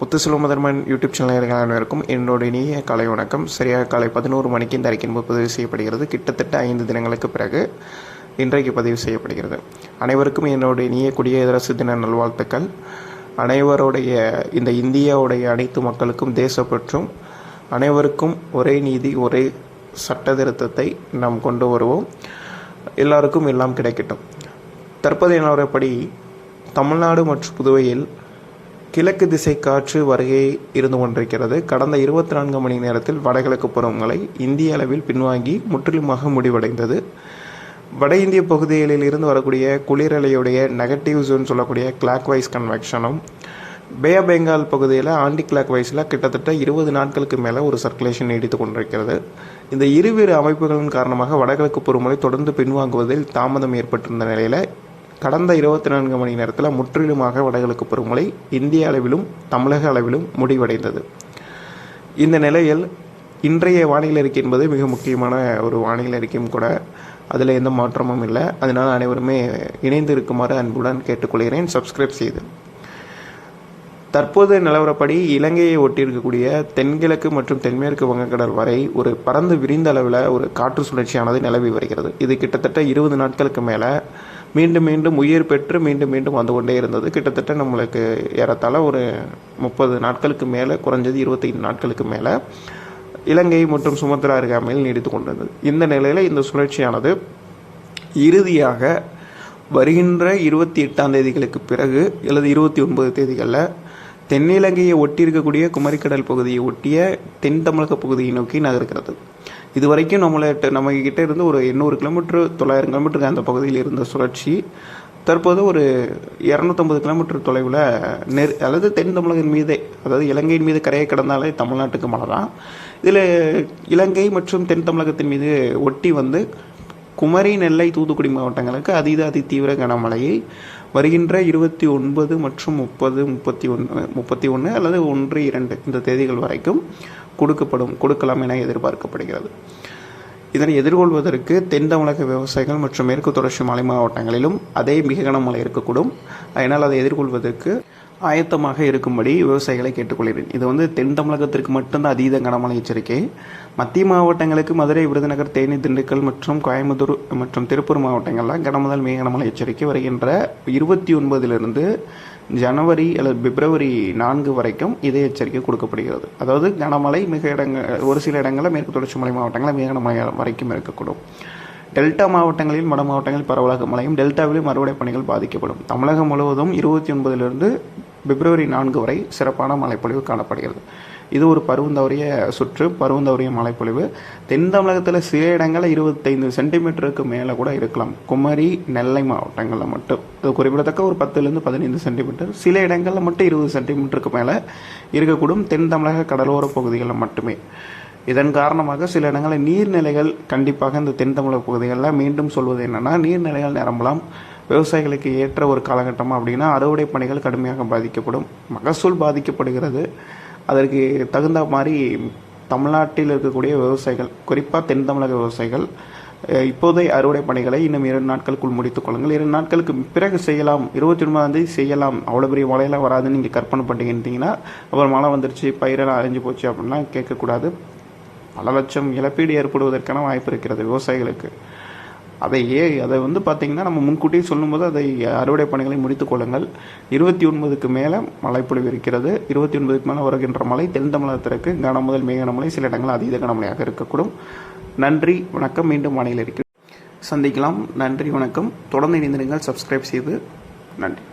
முத்துசிலு முதன்மன் YouTube channel அனைவருக்கும் என்னோட இனிய காலை வணக்கம். சரியாக காலை பதினோரு மணிக்கு இந்த அறிக்கை பதிவு செய்யப்படுகிறது. கிட்டத்தட்ட ஐந்து தினங்களுக்கு பிறகு இன்றைக்கு பதிவு செய்யப்படுகிறது. அனைவருக்கும் என்னோட இனிய குடியரசு தின நல்வாழ்த்துக்கள். அனைவருடைய இந்த இந்தியாவுடைய அனைத்து மக்களுக்கும் தேசப்பற்றும் அனைவருக்கும் ஒரே நீதி ஒரே சட்ட திருத்தத்தை நாம் கொண்டு வருவோம். எல்லாருக்கும் எல்லாம் கிடைக்கட்டும். தற்போதைய நிலவரப்படி தமிழ்நாடு மற்றும் புதுவையில் கிழக்கு திசை காற்று வருகை இருந்து கொண்டிருக்கிறது. கடந்த இருபத்தி நான்கு மணி நேரத்தில் வடகிழக்கு பருவமழை இந்திய அளவில் பின்வாங்கி முற்றிலுமாக முடிவடைந்தது. வட இந்திய பகுதிகளில் இருந்து வரக்கூடிய குளிரலையுடைய நெகட்டிவ் ஜோன் சொல்லக்கூடிய கிளாக் வைஸ் கன்வெக்ஷனும் பே ஆஃப் பெங்கால் பகுதியில் ஆண்டி கிளாக் வைஸில் கிட்டத்தட்ட இருபது நாட்களுக்கு மேலே ஒரு சர்க்குலேஷன் நீடித்து கொண்டிருக்கிறது. இந்த இருவேறு அமைப்புகளின் காரணமாக வடகிழக்கு பருவமழை தொடர்ந்து பின்வாங்குவதில் தாமதம் ஏற்பட்டிருந்த நிலையில் கடந்த இருபத்தி நான்கு மணி நேரத்தில் முற்றிலுமாக வடகிழக்கு பருவமழை இந்திய அளவிலும் தமிழக அளவிலும் முடிவடைந்தது. இந்த நிலையில் இன்றைய வானிலை அறிக்கை என்பது மிக முக்கியமான ஒரு வானிலை அறிக்கையும் கூட. அதில் எந்த மாற்றமும் இல்லை. அதனால் அனைவருமே இணைந்து இருக்குமாறு அன்புடன் கேட்டுக்கொள்கிறேன். சப்ஸ்கிரைப் செய்து. தற்போது நிலவரப்படி இலங்கையை ஒட்டியிருக்கக்கூடிய தென்கிழக்கு மற்றும் தென்மேற்கு வங்கக்கடல் வரை ஒரு பறந்து விரிந்த அளவில் ஒரு காற்று சுழற்சியானது நிலவி வருகிறது. இது கிட்டத்தட்ட இருபது நாட்களுக்கு மேலே மீண்டும் மீண்டும் உயிர் பெற்று மீண்டும் மீண்டும் வந்து கொண்டே இருந்தது. கிட்டத்தட்ட நம்மளுக்கு ஏறத்தாழ ஒரு முப்பது நாட்களுக்கு மேலே குறைஞ்சது இருபத்தைந்து நாட்களுக்கு மேலே இலங்கை மற்றும் சுமத்ரா அருகாமையில் நீடித்து கொண்டிருந்தது. இந்த நிலையில் இந்த சுழற்சியானது இறுதியாக வருகின்ற இருபத்தி எட்டாம் தேதிகளுக்கு பிறகு அல்லது இருபத்தி ஒன்பது தேதிகளில் தென்னிலங்கையை ஒட்டி இருக்கக்கூடிய குமரிக்கடல் பகுதியை ஒட்டிய தென் தமிழக பகுதியை நோக்கி நகர்கிறது. இது வரைக்கும் நம்மளை நம்ம கிட்டே இருந்து ஒரு எண்ணூறு கிலோமீட்டர் தொள்ளாயிரம் கிலோமீட்டருக்கு அந்த பகுதியில் இருந்த சுழற்சி தற்போது ஒரு இரநூத்தம்பது கிலோமீட்டர் தொலைவில் நெர் அதாவது தென் தமிழகின் மீதே அதாவது இலங்கையின் மீது கரையை கடந்தாலே தமிழ்நாட்டுக்கு மழை தான் இதில் இலங்கை மற்றும் தென் தமிழகத்தின் மீது ஒட்டி வந்து குமரி நெல்லை தூத்துக்குடி மாவட்டங்களுக்கு அதீத அதி தீவிர கனமழையை வருகின்ற இருபத்தி ஒன்பது மற்றும் முப்பது முப்பத்தி ஒன்று முப்பத்தி ஒன்று அல்லது ஒன்று இரண்டு இந்த தேதிகள் வரைக்கும் கொடுக்கப்படும் கொடுக்கலாம் என எதிர்பார்க்கப்படுகிறது. இதனை எதிர்கொள்வதற்கு தென் தமிழக விவசாயிகள் மற்றும் மேற்கு தொடர்ச்சி மலை மாவட்டங்களிலும் அதே மிக கனமழை இருக்கக்கூடும். அதனால் அதை எதிர்கொள்வதற்கு ஆயத்தமாக இருக்கும்படி விவசாயிகளை கேட்டுக்கொள்கிறேன். இது வந்து தென் தமிழகத்திற்கு மட்டும்தான் அதீத கனமழை எச்சரிக்கை. மத்திய மாவட்டங்களுக்கு மதுரை விருதுநகர் தேனி திண்டுக்கல் மற்றும் கோயம்புத்தூர் மற்றும் திருப்பூர் மாவட்டங்கள்லாம் கனமுதல் மிக கனமழை எச்சரிக்கை வருகின்ற இருபத்தி ஒன்பதிலிருந்து ஜனவரி அல்லது பிப்ரவரி நான்கு வரைக்கும் இதே எச்சரிக்கை கொடுக்கப்படுகிறது. அதாவது கனமழை மிக இடங்கள் ஒரு சில இடங்களில் மேற்கு தொடர்ச்சி மலை மாவட்டங்களில் மிக கனமழை வரைக்கும் இருக்கக்கூடும். டெல்டா மாவட்டங்களில் வட மாவட்டங்களில் பரவலாக மழையும் டெல்டாவிலும் அறுவடை பணிகள் பாதிக்கப்படும். தமிழகம் முழுவதும் இருபத்தி ஒன்பதிலிருந்து பிப்ரவரி நான்கு வரை சிறப்பான மழைப்பொழிவு காணப்படுகிறது. இது ஒரு பருவந்தவரிய சுற்று பருவந்தவரிய மழைப்பொழிவு தென் தமிழகத்தில் சில இடங்களில் இருபத்தைந்து சென்டிமீட்டருக்கு மேலே கூட இருக்கலாம். குமரி நெல்லை மாவட்டங்களில் மட்டும். இது குறிப்பிடத்தக்க ஒரு பத்துலேருந்து பதினைந்து சென்டிமீட்டர். சில இடங்களில் மட்டும் இருபது சென்டிமீட்டருக்கு மேலே இருக்கக்கூடும். தென் தமிழக கடலோர பகுதிகளில் மட்டுமே. இதன் காரணமாக சில இடங்களில் நீர்நிலைகள் கண்டிப்பாக இந்த தென் தமிழக பகுதிகளில் மீண்டும் சொல்வது என்னென்னா நீர்நிலைகள் நிரம்பலாம். விவசாயிகளுக்கு ஏற்ற ஒரு காலகட்டம் அப்படின்னா அறுவடை பணிகள் கடுமையாக பாதிக்கப்படும். மகசூல் பாதிக்கப்படுகிறது. அதற்கு தகுந்த மாதிரி தமிழ்நாட்டில் இருக்கக்கூடிய விவசாயிகள் குறிப்பாக தென் தமிழக விவசாயிகள் இப்போதைய அறுவடை பணிகளை இன்னும் இரண்டு நாட்களுக்குள் முடித்துக் கொள்ளுங்கள். இரண்டு நாட்களுக்கு பிறகு செய்யலாம் இருபத்தி ஒன்பதாம் தேதி செய்யலாம். அவ்வளோ பெரிய மழையெல்லாம் வராதுன்னு நீங்கள் கற்பனை பண்ணிக்கிட்டீங்கன்னா அப்புறம் மழை வந்துருச்சு பயிரெல்லாம் அழிஞ்சு போச்சு அப்படின்லாம் கேட்கக்கூடாது. பல லட்சம் இழப்பீடு ஏற்படுவதற்கான வாய்ப்பு இருக்கிறது விவசாயிகளுக்கு. அதை ஏ அதை வந்து பார்த்திங்கன்னா நம்ம முன்கூட்டியே சொல்லும்போது அதை அறுவடை பணிகளை முடித்து கொள்ளுங்கள். இருபத்தி ஒன்பதுக்கு மேலே மழைப்பொழிவு இருக்கிறது. இருபத்தி ஒன்பதுக்கு மேலே வருகின்ற மழை தென் தமிழகத்திற்கு கனமுதல் மிக கனமழை சில இடங்களில் அதீத கனமழையாக இருக்கக்கூடும். நன்றி வணக்கம். மீண்டும் வானிலை இருக்கிறது சந்திக்கலாம். நன்றி வணக்கம். தொடர்ந்து இணைந்திருங்கள். சப்ஸ்கிரைப் செய்து நன்றி.